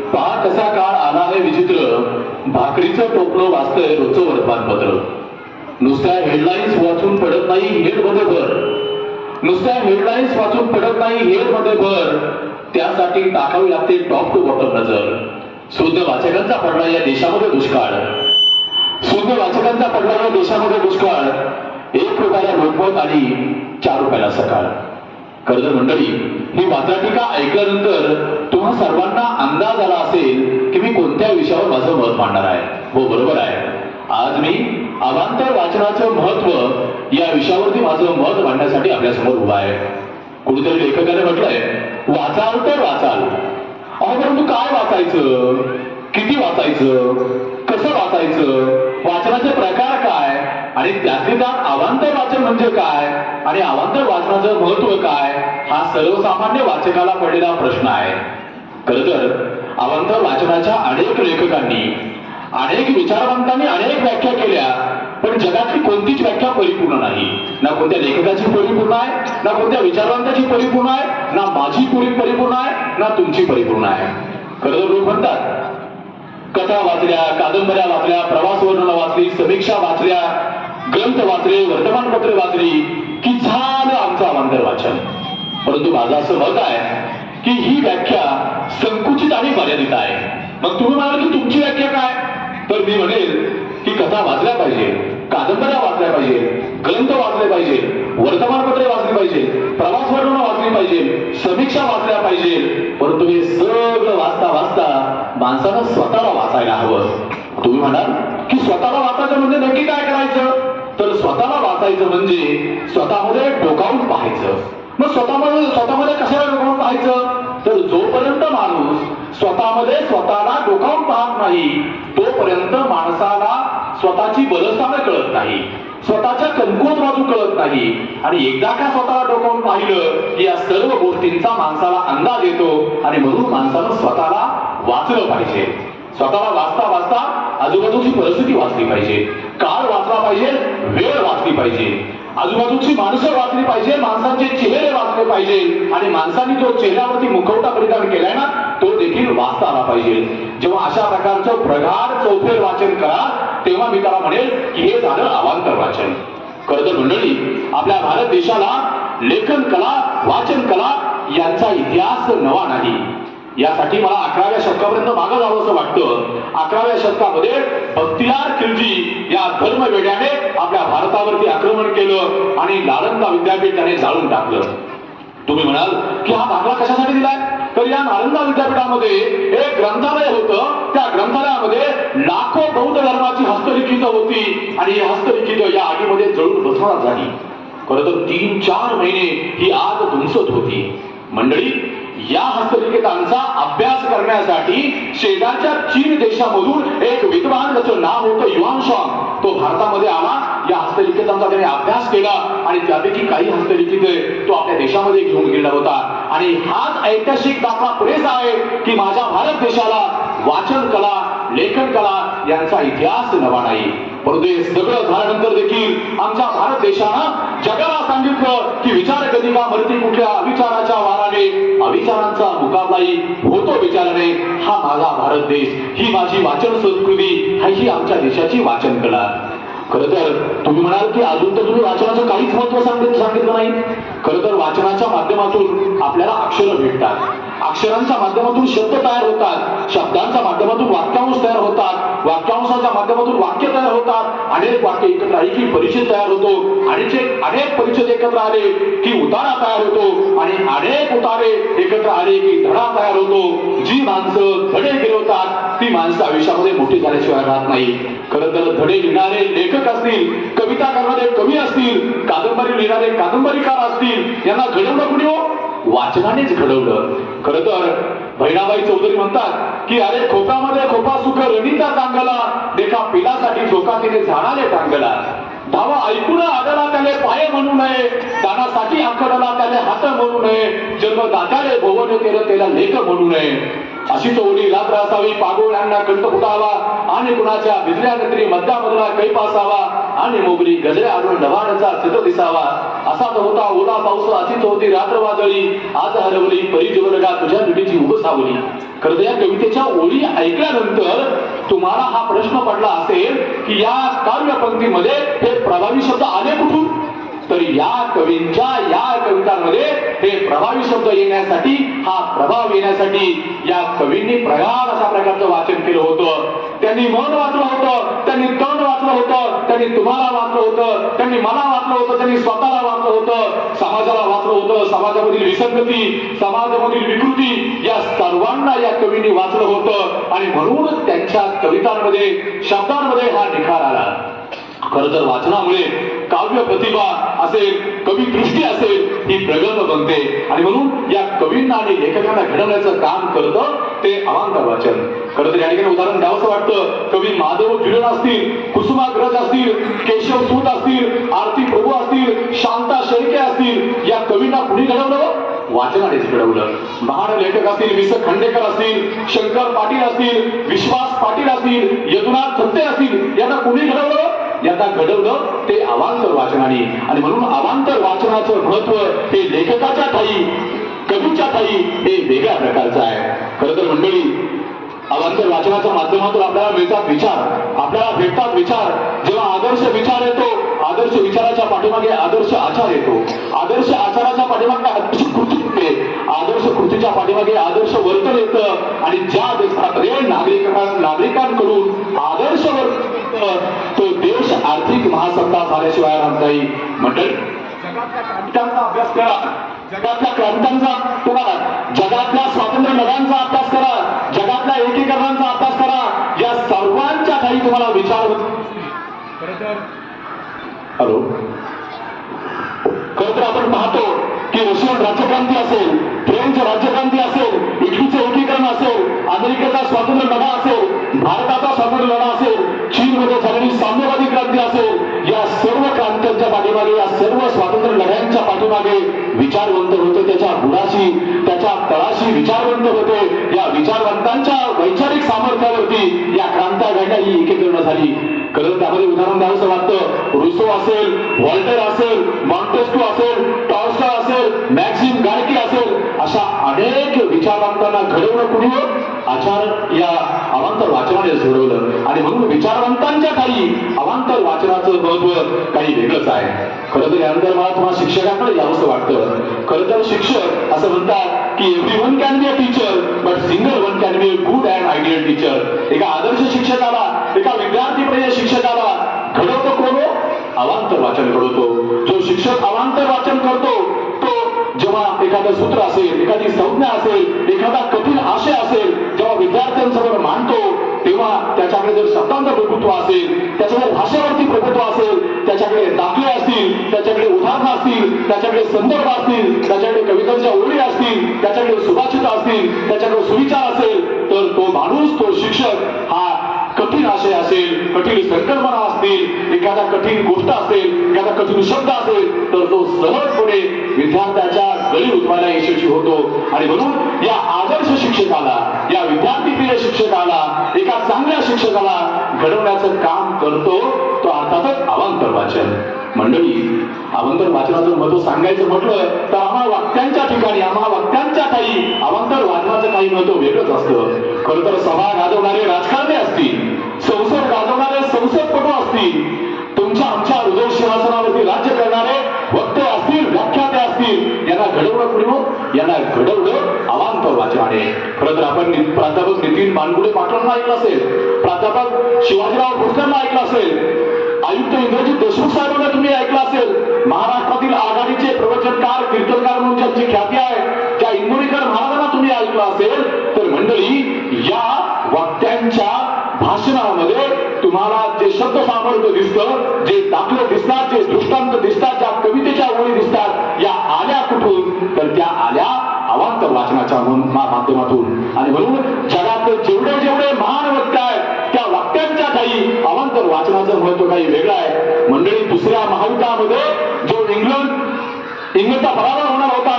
पहा कसा काळ आला आहे विचित्र. भाकरीचं टोपलं वाचतंय रोजचं वर्तमानपत्र. नुसत्या हेडलाईन्स वाचून पडत नाही हेडमध्ये भर नुसत्या हेडलाईन्स वाचून पडत नाही हेडमध्ये भर त्यासाठी टाकावी लागते टॉप टू बॉटम नजर. शुद्ध वाचकांचा पडला या देशामध्ये दुष्काळ. शुद्ध वाचकांचा पडला या देशामध्ये दुष्काळ. एक रुपयाला नोटबंद आणि चार रुपयाला सकाळ. कर्ज मंडळी ही वाचाटिका ऐकल्यानंतर तुम्हा सर्वांना अंदाज आला असेल की मी कोणत्या विषयावर माझं मत मांडणार आहे. हो बरोबर आहे. आज मी अवांतर वाचनाचं महत्त्व या विषयावरती माझं मत मांडण्यासाठी आपल्यासमोर उभा आहे. कुठेतरी लेखकाने म्हटलंय वाचाल तर वाचाल. अहो परंतु काय वाचायचं? किती वाचायचं? कसं वाचायचं? वाचनाचे प्रकार काय? आणि त्यातले त्यात वाचन म्हणजे काय? आणि अवांतर वाचनाचं महत्त्व काय? हा सर्वसामान्य वाचकाला पडलेला प्रश्न आहे. खर तर अवांतर वाचनाच्या अनेक लेखकांनी अनेक विचारवंतांनी अनेक व्याख्या केल्या पण जगातली कोणतीच व्याख्या परिपूर्ण नाही. ना कोणत्या लेखकाची परिपूर्ण आहे ना कोणत्या विचारवंताची परिपूर्ण आहे ना माझी पुरी परिपूर्ण आहे ना तुमची परिपूर्ण आहे. खरं तर लोक म्हणतात कथा वाचल्या कादंबऱ्या वाचल्या प्रवास वर्णन वाचली समीक्षा वाचल्या ग्रंथ वाचले वर्तमानपत्र वाचली की झालं आमचं अवांतर वाचन. परंतु माझं असं मत आहे की ही व्याख्या संकुचित आणि मर्यादित आहे. मग तुम्ही म्हणाल की तुमची व्याख्या काय? तर मी म्हणेल की कथा वाचल्या पाहिजे कादंबऱ्या वाचल्या पाहिजे ग्रंथ वाचले पाहिजे वर्तमानपत्रे वाचली पाहिजे प्रवास वर्णन वाचली पाहिजे समीक्षा वाचल्या पाहिजे. परंतु हे सगळं वाचता वाचता माणसानं स्वतःला वाचायला हवं. तुम्ही म्हणाल की स्वतःला वाचायचं म्हणजे नक्की काय करायचं? स्वतःला वाचायचं म्हणजे स्वतःमध्ये डोकावून पाहायचं. मग स्वतःमध्ये स्वतःमध्ये कशाला डोकावून पाहायचं? तर जोपर्यंत माणूस स्वतःमध्ये स्वतःला डोकावून पाहत नाही तोपर्यंत माणसाला स्वतःची बलस्थानं कळत नाही. स्वतःच्या कमकुवत बाजू कळत नाही. आणि एकदा का स्वतःला डोकावून पाहिलं की या सर्व गोष्टींचा माणसाला अंदाज येतो आणि म्हणून माणसानं स्वतःला वाचलं पाहिजे. स्वतःला वाचता वाचता आजूबाजूची परिस्थिती वाचली पाहिजे. काळ वाचला पाहिजे वेळ वाचली पाहिजे. आजूबाजूची माणसं वाचली पाहिजे माणसांचे चेहरे वाचले पाहिजे. आणि माणसांनी जो चेहऱ्यावरती मुखवटा परिधान केलाय ना तो देखील वाचता आला पाहिजे. जेव्हा अशा प्रकारचं प्रगाढ चौफेर वाचन करा तेव्हा मी त्याला म्हणेल की हे झालं अवांतर वाचन. खरं तर मंडळी आपल्या भारत देशाला लेखन कला वाचन कला यांचा इतिहास नवा नाही. यासाठी मला अकराव्या शतकापर्यंत मागं जावं असं वाटतं. अकराव्या शतकामध्ये बख्तियार खिलजी या धर्म धर्मवेड्याने आपल्या भारतावरती आक्रमण केलं आणि नालंदा विद्यापीठ त्याने जाळून टाकलं. तुम्ही म्हणाल की हा दाखला कशासाठी दिलाय? तर या नालंदा विद्यापीठामध्ये एक ग्रंथालय होतं. त्या ग्रंथालयामध्ये लाखो बौद्ध धर्माची हस्तलिखित होती आणि ही हस्तलिखित या आगीमध्ये जळून बसवण्यात झाली खरं तर तीन चार महिने ही आग धुमसत होती. मंडळी या हस्तलिखितांचा अभ्यास करण्यासाठी शेजारच्या चीन देशामधून एक विद्वान त्याचं नाव होतं युवान शॉंग तो भारतामध्ये आला. या हस्तलिखितांचा त्याने अभ्यास केला आणि त्यापैकी काही हस्तलिखित तो आपल्या देशामध्ये घेऊन गेला होता. आणि हाच ऐतिहासिक दाखला पुरेसा आहे की माझ्या भारत देशाला वाचन कला लेखन कला यांचा इतिहास नवा नाही. परंतु हे सगळं झाल्यानंतर देखील आमच्या भारत देशानं जगाला सांगितलं की विचार कधी का मरती कुठल्या अविचाराच्या वाराने अविचारांचा मुकाबलाही होतो विचाराने हा माझा भारत देश ही माझी वाचन संस्कृती हा ही आमच्या देशाची वाचन कला. खर तर तुम्ही म्हणाल की अजून तर तुम्ही वाचनाचं काहीच महत्त्व सांगितलं सांगितलं नाही. खर तर वाचनाच्या माध्यमातून आपल्याला अक्षरं भेटतात. अक्षरांच्या माध्यमातून शब्द तयार होतात शब्दांच्या माध्यमातून वाक्यांश तयार होतात वाक्यांशाच्या माध्यमातून वाक्य तयार होतात. अनेक वाक्य एकत्र आली की परिचय तयार होतो. आणि जे अनेक परिचय एकत्र आले की उतारा तयार होतो. आणि अनेक उतारे एकत्र आले की धडा तयार होतो. जी माणसं धडे गिरवतात ती माणसं आयुष्यामध्ये मोठी झाल्याशिवाय राहत नाही. खरं तर धडे लिहिणारे लेखक असतील कविता करणारे कवी असतील कादंबरी लिहिणारे कादंबरीकार असतील यांना घडवणं कुणी हो? वाचनानेच घडवलं. खर तर बहिणाबाई चौधरी म्हणतात की अरे खोपामध्ये खोपा सुख रणीचा चांगला देखा पिलासाठी झोका तिने झाडाले टांगला. धावा ऐकून आदला त्याने पाय म्हणू नये. दानासाठी आकडला त्याने हात म्हणू नये. जन्मदात्याने भोवने केलं त्याला लेख म्हणू नये. अशी चोरी लाभ असावी पागोळ्यांना कंठ फुटावा. आणि कुणाच्या भिजल्या मध्यामधला मधला कैप असावा. आणि मोगरी गजऱ्या आणून नवाण्याचा चित्र दिसावा. असा तो होता ओला पाऊस अशीच होती रात्र वादळी आज हरवली परी तुझ्या पिढीची उभसावली खरं या कवितेच्या ओळी ऐकल्यानंतर तुम्हाला हा प्रश्न पडला असेल की या काव्यपंक्तीमध्ये हे प्रभावी शब्द आले कुठून? तर या कवींच्या या कवितांमध्ये हे प्रभावी शब्द येण्यासाठी हा प्रभाव येण्यासाठी या कवींनी प्रगाढ अशा प्रकारचं वाचन केलं होतं. त्यांनी मन वाचलं होतं त्यांनी तण वाचलं होतं त्यांनी तुम्हाला वाचलं होतं त्यांनी मला वाचलं होतं त्यांनी स्वतःला वाचलं होतं. समाजाला वाचलं होतं समाजामधील विसंगती समाजामधील विकृती या सर्वांना या कवींनी वाचलं होतं. आणि म्हणून त्यांच्या कवितांमध्ये शब्दांमध्ये हा निखार आला. खर तर वाचनामुळे काव्य प्रतिभा असेल कवी दृष्टी असेल ही प्रगल्भ बनते. आणि म्हणून या कवींना आणि लेखकांना घडवण्याचं काम करतं ते अवांतर वाचन. खरं तर या ठिकाणी उदाहरण द्यावंसं वाटतं. कवी माधव जुलन असतील कुसुमाग्रज असतील केशव सूत असतील आरती प्रभू असतील शांता शेळके असतील या कवींना कुणी घडवलं? वाचनानेच घडवलं. महान लेखक असतील वि स खंडेकर असतील शंकर पाटील असतील विश्वास पाटील असतील यदुनाथ थत्ते असतील यांना कुणी घडवलं? यांना घडवलं ते अवांतर वाचनाने. आणि म्हणून अवांतर वाचनाचं महत्त्व हे लेखकाच्या ठाई कवीच्या ठाई हे वेगळ्या प्रकारचं आहे. खरं तर मंडळी अवांतर वाचनाच्या माध्यमातून आपल्याला मिळतात विचार. आपल्याला भेटतात विचार. जेव्हा आदर्श विचार येतो आदर्श विचाराच्या पाठीमागे आदर्श आचार येतो. आदर्श आचाराच्या पाठीमागे आदर्श कृती येते आदर्श कृतीच्या पाठीमागे आदर्श वर्तन येतं. आणि ज्या देशात नागरिकां नागरिकांकडून आदर्श वर्तन महासत्ता झाल्याशिवाय राहत नाही. मंडळी जगातल्या क्रांत्यांचा अभ्यास करा. जगातल्या क्रांत्यांचा तुम्हाला जगातल्या स्वातंत्र्य लढ्यांचा अभ्यास करा. जगातल्या एकीकरणांचा अभ्यास करा. या सर्वांच्या काही तुम्हाला विचार हॅलो? खरं तर आपण पाहतो की रशियन राज्यक्रांती असेल ट्रेनचं राज्यक्रांती असेल इटलीचं एकीकरण असेल अमेरिकेचा स्वातंत्र्य लढा असेल भारताचा स्वातंत्र्य लढा असेल चीनमध्ये झालेली साम्यवादी क्रांती असेल या सर्व क्रांत्यांच्या पाठीमागे या सर्व स्वातंत्र्य लढ्यांच्या पाठीमागे विचारवंत होते त्याच्या गुणाशी त्याच्या तळाशी विचारवंत होते या विचारवंतांच्या वैचारिक सामर्थ्यावरती या क्रांत्या घडल्या ही एकीकरण झाली. कारण त्यामध्ये उदाहरण द्यावंसं वाटतं. रुसो असेल वॉल्टर असेल मॉन्टेस्टो असेल टॉल्स्टॉय असेल मॅक्सिम गाडकी असेल अशा अनेक विचारवंतांना घडवणं कुणी आचार या अवांतर वाचनाने घडवलं आणि म्हणून विचारवंतांच्या काही अवांतर वाचनाचं महत्त्व काही वेगळंच आहे. खरं तर यानंतर मला तुम्हाला शिक्षकांकडे यावंसं वाटतं. खरं तर शिक्षक असं म्हणतात की every one can be a teacher but single one can be a good and ideal teacher एका आदर्श शिक्षकाला एका विद्यार्थीप्रिय शिक्षकाला घडवतो कोण? अवांतर वाचन घडवतो. जो शिक्षक अवांतर वाचन करतो तो जेव्हा एखादं सूत्र असेल एखादी संज्ञा असेल एखादा कठीण आशय असेल जेव्हा विद्यार्थ्यांसमोर मांडतो तेव्हा त्याच्याकडे जर शब्दांचं प्रभुत्व असेल त्याच्याकडे भाषेवरती प्रभुत्व असेल त्याच्याकडे दाखले असतील त्याच्याकडे उदाहरणं असतील त्याच्याकडे संदर्भ असतील त्याच्याकडे कवितांच्या ओळी असतील त्याच्याकडे सुभाषित असतील त्याच्याकडे सुविचार असेल तर तो माणूस तो शिक्षक हा कठीण आशय असेल कठीण संकल्पना असतील एखादा कठीण गोष्ट असेल एखादा कठीण शब्द असेल तर तो सहजपणे विद्यार्थ्याच्या गळी उठवायला यशस्वी होतो. आणि म्हणून या आदर्श शिक्षकाला या विद्यार्थीप्रिय शिक्षकाला एका चांगल्या शिक्षकाला घडवण्याचं काम करतो तो अर्थातच अवांतर वाचन. मंडळी अवांतर वाचनाचं महत्त्व सांगायचं म्हटलं तर आम्हा वाक्यांच्या ठिकाणी आम्हा वाक्यांच्या काही अवांतर वाचनाचं काही महत्त्व वेगळंच असतं. खरं तर सभा गाजवणारे राजकारणी असतील यांना यांना घडवलं अवांतर वाचनाने खरं तर आपण प्राध्यापक नितीन मानगुडे पाटलांना ऐकलं असेल. प्राध्यापक शिवाजीराव भोसलेंना ऐकलं असेल. आयुक्त इंद्रजित देशमुख साहेबांना तुम्ही ऐकलं असेल. महाराष्ट्रातील आघाडीचे प्रवचनकार कीर्तनकार म्हणून ज्यांची ख्याती आहे त्या इंदोरीकर महाराजांना तुम्ही ऐकलं असेल. तर मंडळी या वक्त्यांच्या भाषणामध्ये तुम्हाला जे शब्द सामर्थ्य दिसतं जे दाखले दिसतात जे दृष्टांत दिसतात ज्या कवितेच्या ओळी दिसतात या आल्या कुठून? तर त्या आल्या अवांतर वाचनाच्या माध्यमातून. आणि म्हणून जगात जेवढे जेवढे महान वक्ते आहेत त्या वाक्यांच्या काही अवांतर वाचनाचं महत्त्व काही वेगळं आहे. मंडळी दुसऱ्या महायुद्धामध्ये जो इंग्लंड इंग्लंडचा पराभव होणार होता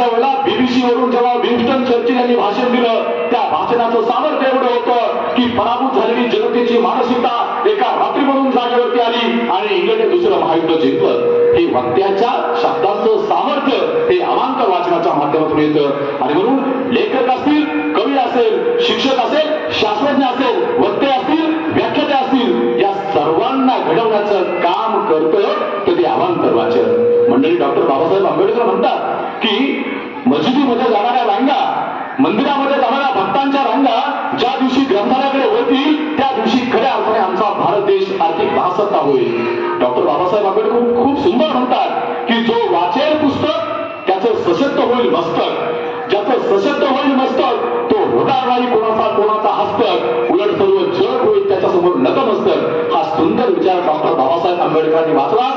त्या वेळेला बीबीसी वरून जेव्हा विन्स्टन चर्चिल यांनी भाषण दिलं त्या भाषणाचं सामर्थ्य एवढं होतं की पराभूत झालेली जनतेची मानसिकता एका रात्री म्हणून जागेवरती आली आणि इंग्लंडने दुसरं महायुद्ध जिंकलं. हे वक्त्याच्या शब्दांचं सामर्थ्य हे अवांतर वाचनाच्या माध्यमातून येतं. आणि म्हणून लेखक असतील कवी असेल शिक्षक असेल शास्त्रज्ञ असेल वक्ते असतील व्याख्याते असतील या सर्वांना घडवण्याचं काम करतं तर ते अवांतर वाचन. मंडळी डॉक्टर बाबासाहेब आंबेडकर म्हणतात की मस्जिदीमध्ये जाणाऱ्या रांगा मंदिरामध्ये जाणाऱ्या भक्तांच्या रांगा ज्या दिवशी ग्रंथालयाकडे होती त्या दिवशी खऱ्या अर्थाने आमचा भारत देश आर्थिक महासत्ता होईल डॉक्टर बाबासाहेब आंबेडकर खूप- सुंदर म्हणतात की जो वाचेल पुस्तक त्याचं सशक्त होईल मस्तक. ज्याचं सशक्त होईल मस्तक तो होणार नाही कोणाचा कोणाचा हस्तक. उलट सर्व जग होईल त्याच्यासमोर नतमस्तक. हा सुंदर विचार डॉक्टर बाबासाहेब आंबेडकरांनी वाचला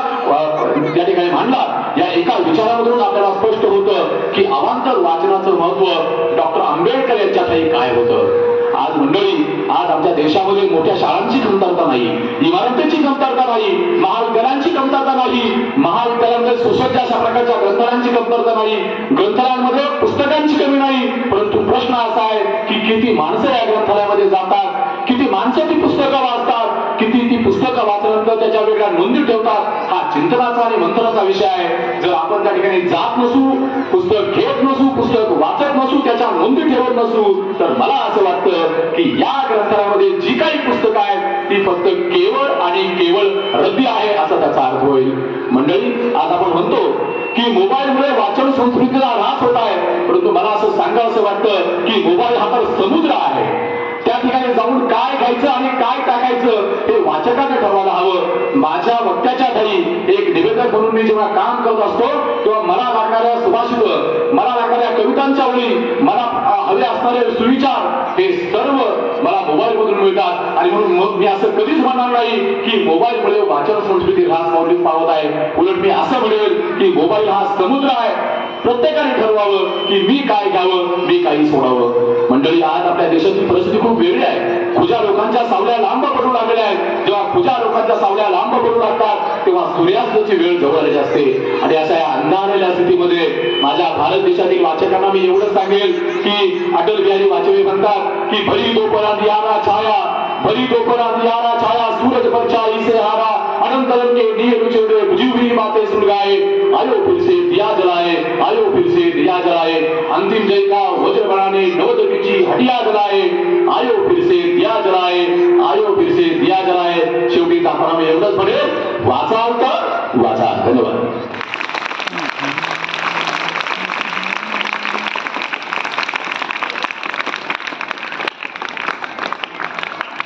त्या ठिकाणी मांडला. एका विचारामधून आपल्याला स्पष्ट होतं की अवांतर वाचनाचं महत्त्व डॉक्टर आंबेडकर यांच्यातही काय होतं? आज मंडळी आज आमच्या देशामध्ये मोठ्या शाळांची कमतरता नाही इमारतीची कमतरता नाही महाविद्यालयांची कमतरता नाही महाविद्यालयामध्ये सुसज्ज अशा प्रकारच्या ग्रंथालयांची कमतरता नाही ग्रंथालयांमध्ये पुस्तकांची कमी नाही परंतु प्रश्न असा आहे की किती माणसं या ग्रंथालयामध्ये जातात किती माणसं ती पुस्तकं वाचतात किती पुस्तकं वाचल्यानंतर त्याच्या वेगळ्या नोंदी ठेवतात. हा चिंतनाचा आणि मंथनाचा विषय आहे. जर आपण त्या ठिकाणी जात नसू पुस्तक घेत नसू पुस्तक वाचत नसू त्याच्या नोंदी ठेवत नसू तर मला असं वाटतं की या ग्रंथालयामध्ये जी काही पुस्तकं आहेत ती फक्त केवळ आणि केवळ रद्दी आहे असा त्याचा अर्थ होईल. मंडळी आज आपण म्हणतो की मोबाईलमुळे वाचन संस्कृतीला ऱ्हास होत आहे. परंतु मला असं सांगा असं वाटतं की मोबाईल हा तर समुद्र आहे. त्या ठिकाणी जाऊन काय घ्यायचं आणि काय टाकायचं हे वाचकाने ठरवायला हवं. माझ्या वक्त्याच्या ठाई एक निवेदक म्हणून मी जेव्हा काम करत असतो तेव्हा मला लागणाऱ्या सुभाषित मला लागणाऱ्या कवितांच्या ओळी मला हवे असणारे सुविचार हे सर्व मला मोबाईल मधून मिळतात. आणि म्हणून मग मी असं कधीच म्हणणार नाही की मोबाईल मुळे वाचन संस्कृती ह्रास पावली पावत आहे. उलट मी असं म्हणेल की मोबाईल हा समुद्र आहे. प्रत्येकाने ठरवावं की मी काय घ्यावं मी काही सोडावं. मंडळी आज आपल्या देशाची परिस्थिती खूप वेगळी आहे. खुजा लोकांच्या सावल्या लांब पडू लागलेल्या आहेत. जेव्हा खुजा लोकांच्या सावल्या लांब पडू लागतात तेव्हा सूर्यास्ताची वेळ जवळ आलेली असते. आणि अशा या अंधारलेल्या स्थितीमध्ये माझ्या भारत देशातील वाचकांना मी एवढं सांगेल की अटल बिहारी वाजपेयी म्हणतात की भरी दोपरा यारा छाया भरी दोपरा यारा छाया सूरज परचा इसे हारा अनंतरम के दिए रुचोड़े बुझी हुई बातें आयो हटिया जलाए अंतिम जय का वज्र बनाने नवदगी हटिया जलाए. आयो फिर से दिया जलाए. आयो फिर से दिया जलाए. शेवटी आपण एवढंच म्हणेल. वाचा होता वाचा धन्यवाद.